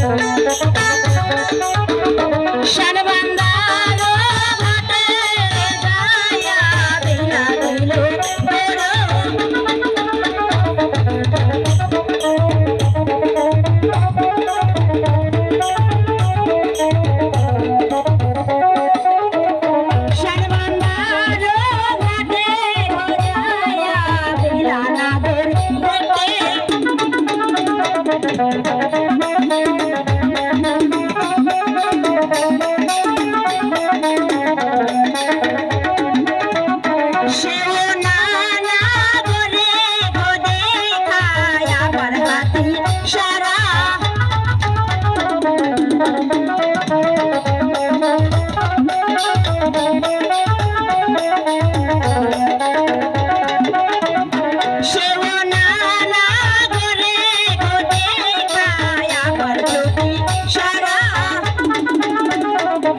শানবান্দার সেও